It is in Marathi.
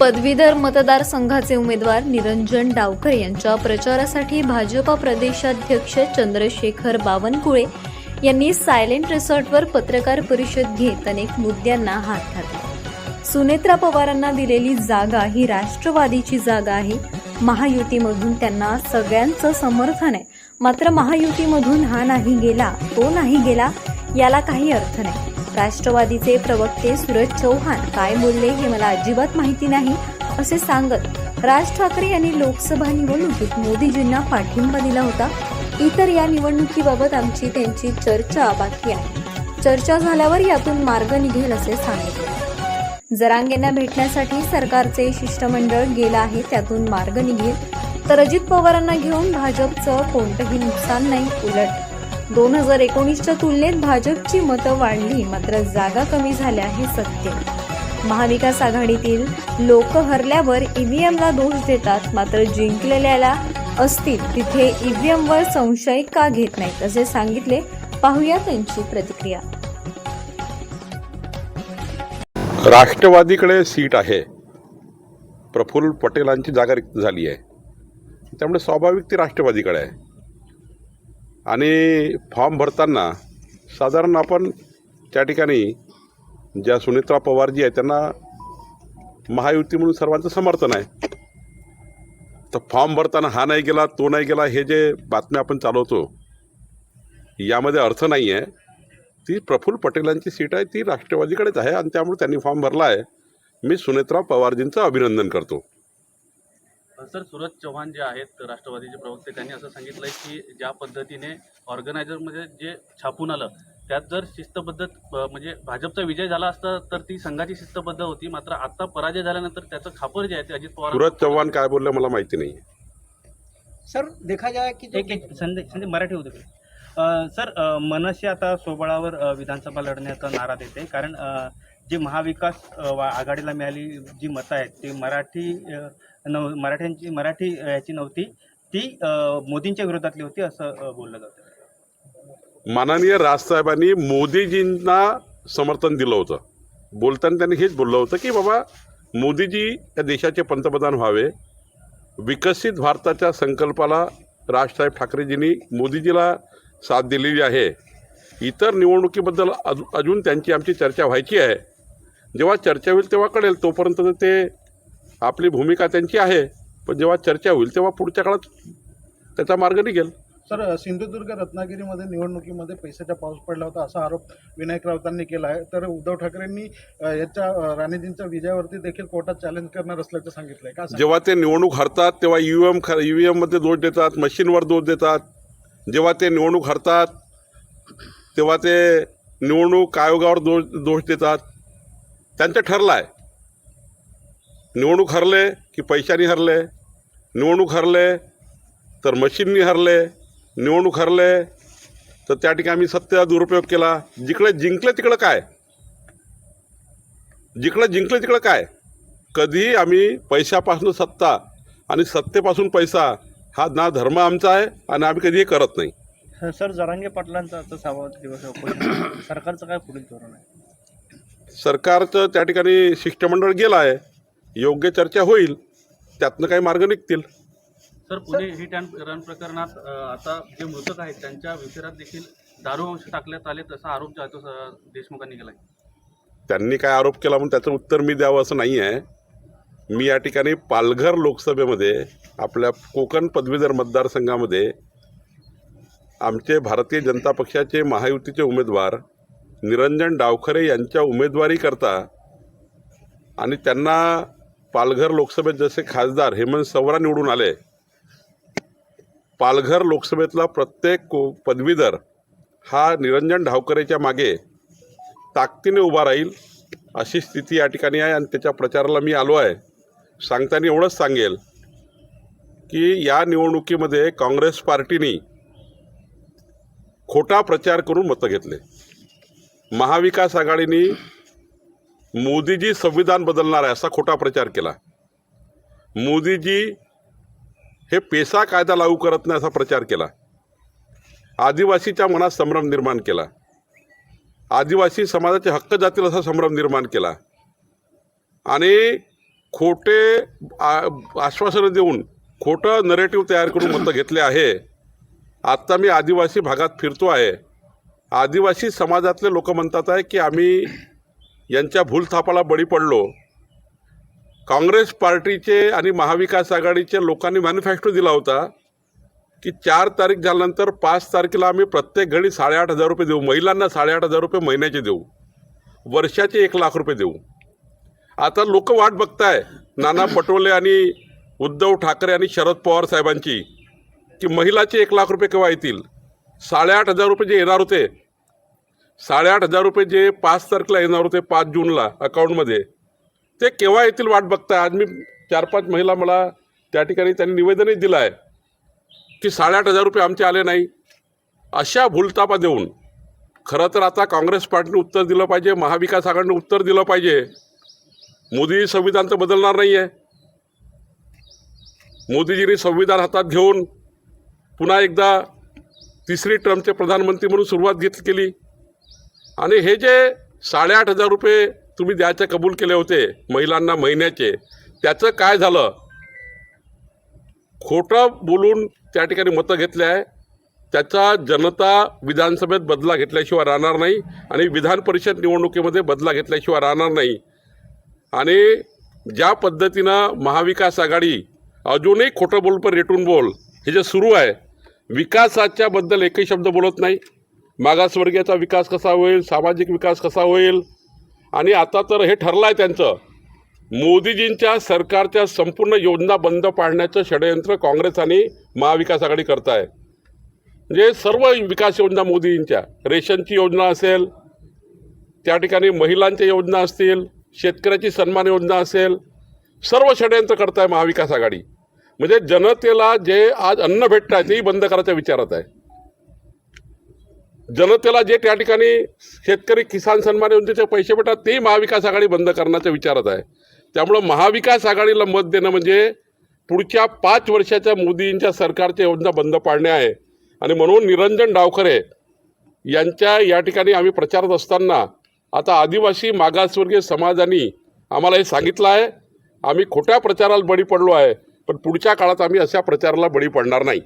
पदवीधर मतदारसंघाचे उमेदवार निरंजन डावकर यांच्या प्रचारासाठी भाजपा प्रदेशाध्यक्ष चंद्रशेखर बावनकुळे यांनी सायलेंट रिसॉर्टवर पत्रकार परिषद घेत अनेक मुद्द्यांना हात घातला. सुनेत्रा पवारांना दिलेली जागा ही राष्ट्रवादीची जागा आहे. महायुतीमधून त्यांना सगळ्यांचं समर्थन आहे. मात्र महायुतीमधून हा नाही गेला तो नाही गेला याला काही अर्थ नाही. राष्ट्रवादीचे प्रवक्ते सूरज चौहान. काय बोलले हे मला अजिबात माहिती नाही असे सांगत राज ठाकरे यांनी लोकसभा निवडणुकीत मोदीजींना पाठिंबा दिला होता. इतर या निवडणुकीबाबत आमची त्यांची चर्चा बाकी आहे. चर्चा झाल्यावर यातून मार्ग निघेल असे सांगितले जरांगेंना भेटण्यासाठी सरकारचे शिष्टमंडळ गेलं आहे त्यातून मार्ग निघेल. तर अजित पवारांना घेऊन भाजपचं कोणतंही नुकसान नाही उलट. दोन हजार एकोणीसच्या तुलनेत भाजपची मतं वाढली मात्र जागा कमी झाल्या हे सत्य. महाविकास आघाडीतील लोक हरल्यावर ईव्हीएमला दोष देतात मात्र जिंकलेल्याला असतील तिथे ईव्हीएमवर संशय का घेत नाहीत असे सांगितले. पाहूया त्यांची प्रतिक्रिया. राष्ट्रवादीकडे सीट आहे. प्रफुल्ल पटेलांची जागा रिक्त झाली आहे. त्यामुळे स्वाभाविक ती राष्ट्रवादीकडे आहे. आणि फॉर्म भरताना साधारण आपण त्या ठिकाणी ज्या सुनेत्रा पवारजी आहे त्यांना महायुती म्हणून सर्वांचं समर्थन आहे. तर फॉर्म भरताना हा नाही गेला तो नाही गेला हे जे बातम्या आपण चालवतो यामध्ये अर्थ नाही आहे. ती प्रफुल्ल पटेलांची सीट आहे ती राष्ट्रवादीकडेच आहे आणि त्यामुळे त्यांनी फॉर्म भरला आहे. मी सुनेत्रा पवारजींचं अभिनंदन करतो. सर सूरज चव्हाण जे आहेत राष्ट्रवादीचे प्रवक्ते त्यांनी असं सांगितलं की ज्या पद्धतीने ऑर्गनायझरमध्ये जे छापून आलं त्यात जर शिस्तबद्ध म्हणजे भाजपचा विजय झाला असता तर ती संघाची शिस्तबद्ध होती. मात्र आता पराजय झाल्यानंतर त्याचं खापर जे आहे ते अजित पवार सूरज चव्हाण काय बोलले मला माहिती नाही. सर देखा जाए कि एक एक संजय संजय मराठी होते सर मनसे आता सोबळावर विधानसभा लढण्याचा नारा देते. कारण जी महाविकास आघाडीला मिळाली जी मतं आहेत ती मराठी नव मराठ्यांची मराठी याची नव्हती. ती मोदींच्या विरोधातली होती असं बोललं जातं. माननीय राजसाहेबांनी मोदीजींना समर्थन दिलं होतं. बोलताना त्यांनी हेच बोललं होतं की बाबा मोदीजी या देशाचे पंतप्रधान व्हावे. विकसित भारताच्या संकल्पाला राजसाहेब ठाकरेजींनी मोदीजीला साथ दिलेली आहे. इतर निवडणुकीबद्दल अजून त्यांची आमची चर्चा व्हायची आहे. जेव्हा चर्चा होईल तेव्हा कळेल. तोपर्यंत ते आपली भूमिका त्यांची आहे पण जेव्हा चर्चा होईल तेव्हा पुढच्या काळात त्याचा मार्ग निघेल. सर सिंधुदुर्ग रत्नागिरीमध्ये निवडणुकीमध्ये पैशाचा पाऊस पडला होता असा आरोप विनायक राऊतांनी केला आहे. तर उद्धव ठाकरेंनी याच्या राणेजींच्या विजयावरती देखील कोर्टात चॅलेंज करणार असल्याचं सांगितलंय. का जेव्हा ते निवडणूक हरतात तेव्हा E यू एम ख यू एममध्ये दोष देतात मशीनवर दोष देतात. जेव्हा ते निवडणूक हरतात तेव्हा ते निवडणूक आयोगावर दोष दोष देतात. त्यांचं ठरलं आहे निवडणूक हरले की पैशाने हरले निवडणूक हरले तर मशीननी हरले निवडणूक हरले तर त्या ठिकाणी आम्ही सत्तेचा दुरुपयोग केला. जिकडे जिंकले तिकडं काय? जिकडं जिंकलं तिकडं काय? कधीही आम्ही पैशापासून सत्ता आणि सत्तेपासून पैसा हा ना धर्म आमचा आहे आणि आम्ही कधीही करत नाही. सर जरांगे पाटलांचा आता सहावा दिवस. सरकारचं काय पुढील धोरण आहे? सरकारचं त्या ठिकाणी शिष्टमंडळ गेलं आहे. योग्य चर्चा होईल त्यातनं काही मार्ग निघतील. Sir Pune hit and run प्रकरणात आता जे मृतक आहेत त्यांच्या विचारात देखील दारू अंश टाकण्यात आले तसा आरोप जो आहे तो अ, देशमुखांनी केला त्यांनी काय आरोप केला म्हणून त्याचं उत्तर मी द्यावं असं नाही आहे मी या ठिकाणी पालघर लोकसभेमध्ये आपल्या कोकण पदवीधर मतदारसंघामध्ये आमचे भारतीय जनता पक्षाचे महायुतीचे उमेदवार निरंजन डावखरे यांच्या उमेदवारीकरता आणि त्यांना पालघर लोकसभेत जसे खासदार हेमंत सवरा निवडून आले पालघर लोकसभेतला प्रत्येक को पदवीधर हा निरंजन ढावकरेच्या मागे ताकदीने उभा राहील अशी स्थिती या ठिकाणी आहे आणि त्याच्या प्रचाराला मी आलो आहे. सांगताना एवढंच सांगेल की या निवडणुकीमध्ये काँग्रेस पार्टीनी खोटा प्रचार करून मतं घेतले. महाविकास आघाडीने मोदीजी संविधान बदलणार आहे असा खोटा प्रचार केला. मोदीजी हे पेसा कायदा लागू करत नाही असा प्रचार केला. आदिवासीच्या मनात संभ्रम निर्माण केला. आदिवासी समाजाचे हक्क जातील असा संभ्रम निर्माण केला. आणि खोटे आ- आश्वासनं देऊन खोटं नरेटिव्ह तयार करून मतं घेतले आहे. आत्ता मी आदिवासी भागात फिरतो आहे. आदिवासी समाजातले लोक म्हणतात आहे की आम्ही यांच्या भूलथापाला बळी पडलो. काँग्रेस पार्टीचे आणि महाविकास आघाडीचे लोकांनी मॅनिफेस्टो दिला होता की चार तारीख झाल्यानंतर पाच तारखेला आम्ही प्रत्येक घडी साडेआठ हजार रुपये देऊ. महिलांना साडेआठ हजार रुपये महिन्याचे देऊ. वर्षाचे एक लाख रुपये देऊ. आता लोक वाट बघताय. नाना पटोले आणि उद्धव ठाकरे आणि शरद पवार साहेबांची की महिलाचे एक लाख रुपये केव्हा येतील? साडेआठ हजार रुपये जे येणार होते साडेआठ हजार रुपये जे पाच तारखेला येणार होते पाच जूनला अकाउंटमध्ये ते केव्हा येतील वाट बघताय? आज मी चार पाच महिला मला त्या ठिकाणी त्यांनी निवेदनही दिलं आहे की साडेआठ हजार रुपये आमचे आले नाही. अशा भूलतापा देऊन खरं तर आता काँग्रेस पार्टीने उत्तर दिलं पाहिजे महाविकास आघाडीने उत्तर दिलं पाहिजे. मोदी संविधान तर बदलणार नाही आहे मोदीजींनी संविधान हातात घेऊन पुन्हा एकदा तिसरी टर्मचे प्रधानमंत्री म्हणून सुरुवात घेत केली. आणि हे जे साडेआठ हजार रुपये तुम्ही द्यायचे कबूल केले होते महिलांना महिन्याचे त्याचं काय झालं? खोटं बोलून त्या ठिकाणी मतं घेतले आहे. त्याचा जनता विधानसभेत बदला घेतल्याशिवाय राहणार नाही आणि विधान परिषद निवडणुकीमध्ये बदला घेतल्याशिवाय राहणार नाही. आणि ज्या पद्धतीनं महाविकास आघाडी अजूनही खोटं बोल पर रेटून बोल हे जे सुरू आहे विकासाच्या बद्दल एकही शब्द बोलत नाही. मागासवर्गीयाचा विकास कसा होईल सामाजिक विकास कसा होईल? आणि आता तर हे ठरलं आहे त्यांचं. मोदीजींच्या सरकारच्या संपूर्ण योजना बंद पाडण्याचं षडयंत्र काँग्रेस आणि महाविकास आघाडी करत आहे म्हणजे सर्व विकास योजना मोदीजींच्या. रेशनची योजना असेल त्या ठिकाणी महिलांच्या योजना असतील शेतकऱ्याची सन्मान योजना असेल सर्व षडयंत्र करताय महाविकास आघाडी. म्हणजे जनतेला जे आज अन्न भेटत आहे तेही बंद करायच्या विचारात आहे. जनतेला जे त्या ठिकाणी शेतकरी किसान सन्मान योजनेचे पैसे भेटतात तेही महाविकास आघाडी बंद करण्याच्या विचारात आहे. त्यामुळं महाविकास आघाडीला मत देणं म्हणजे पुढच्या पाच वर्षाच्या मोदींच्या सरकारच्या योजना बंद पाडणे आहे. आणि म्हणून निरंजन डावखरे यांच्या या ठिकाणी आम्ही प्रचारात असताना आता आदिवासी मागासवर्गीय समाजाने आम्हाला हे सांगितलं आहे. आम्ही खोट्या प्रचाराला बळी पडलो आहे पण पुढच्या काळात आम्ही अशा प्रचाराला बळी पडणार नाही.